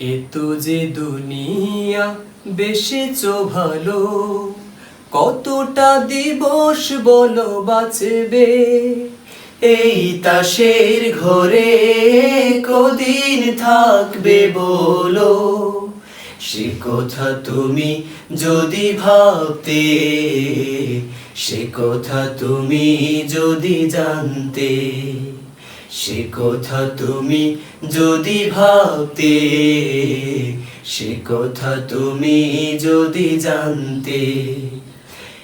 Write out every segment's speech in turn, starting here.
এত যে দুনিয়া বেশেছ ভালো, কতটা দিবস বলো বাঁচবে? এই তাসের ঘরে কদিন থাকবে বলো, সে কথা তুমি যদি ভাবতে, সে কথা তুমি যদি জানতে। সে কথা তুমি যদি ভাবতে, সে কথা তুমি যদি জানতে,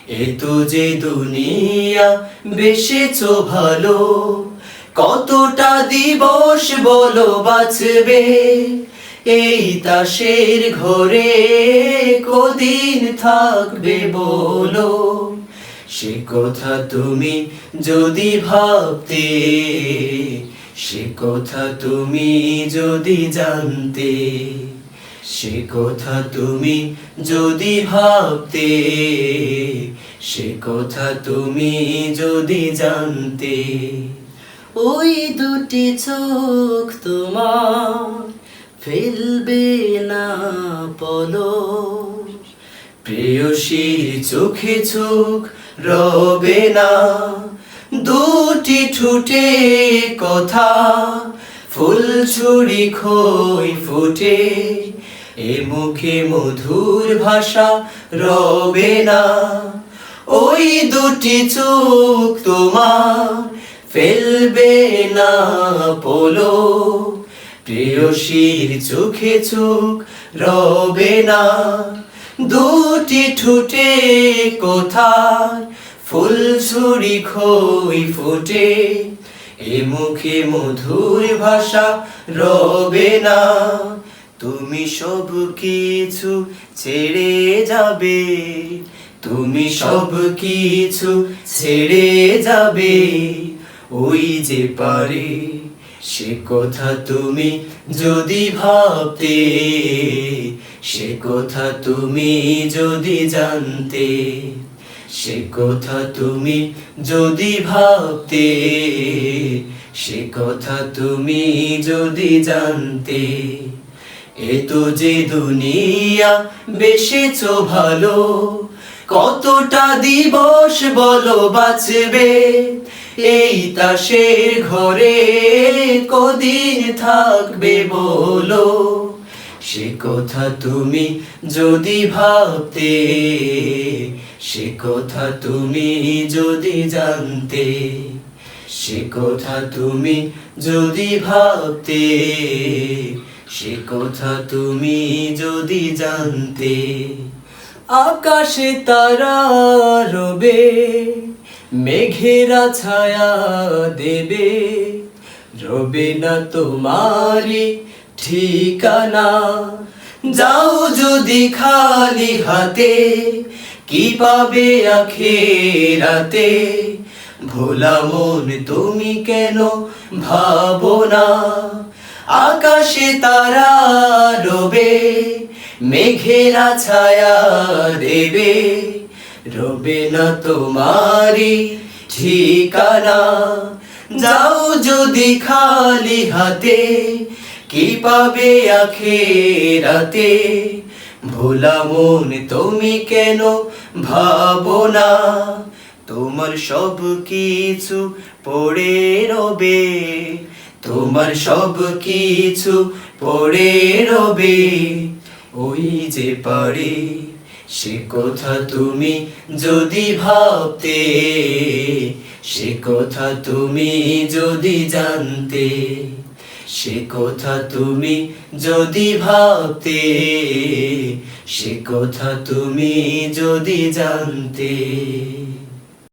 এ তো যে দুনিয়া বেশেছ ভালো, কতটা দিবস বলো বাঁচবে? এই তাসের ঘরে কদিন থাকবে বলো। সে কথা তুমি যদি ভাবতে, সে কথা তুমি যদি জানতে, সে কথা তুমি যদি ভাবতে, সে কথা তুমি যদি জানতে। ওই দুটি চোখ তোমার ফেলবে না পলো প্রেয়সীর চোখে চোখ রবে না। দুটি ঠুটে কথা, ফুল ছুরি খই ফুটে। এ মুখে মধুর ভাষা রবে না। ওই দুটি চোখ তোমার ফেলবে না পোলো। প্রেয়সীর চোখে চোখ রবে না। দুটি ঠুটে কোথায়? ফুল ছুরি খই ফুটে। এ মুখে মধুর ভাষা রবে না। তুমি সব কিছু ছেড়ে যাবে। তুমি সব কিছু ছেড়ে যাবে। ওই যে পারে, সে কথা তুমি যদি ভাবতে সে কথা তুমি যদি জানতে, সে কথা তুমি যদি ভাবতে, সে কথা তুমি যদি জানতে, এ যে দুনিয়া বেশেছ ভালো, কতটা দিবস বলো বাঁচবে? এই তাসের ঘরে কদিন থাকবে বলো সে কথা তুমি যদি ভাবতে, সে কথা তুমি যদি জানতে, সে কথা তুমি যদি ভাবতে, সে কথা তুমি যদি জানতে, আকাশে তারা রবে, মেঘেরা ছায়া দেবে, রবে না তোমারি ঠিকানা? যাও যদি খালি হাতে, কি পাবে আখেরাতে? ভোলা মন, তুমি কেন ভাবো না? আকাশে তারা রবে মেঘেরা ছায়া দেবে। রবে না তোমারি ঠিকানা। যাও যদি খালি হাতে, কি পাবে আখেরাতে? ভোলা মন, তুমি কেন ভাবো না? তোমার সব কিছু পড়ে রবে, তোমার সব কিছু পড়ে রবে। ওই যে পারে, সে কথা তুমি যদি ভাবতে সে কথা তুমি যদি জানতে, সে কথা তুমি যদি ভাবতে, সে কথা তুমি যদি জানতে।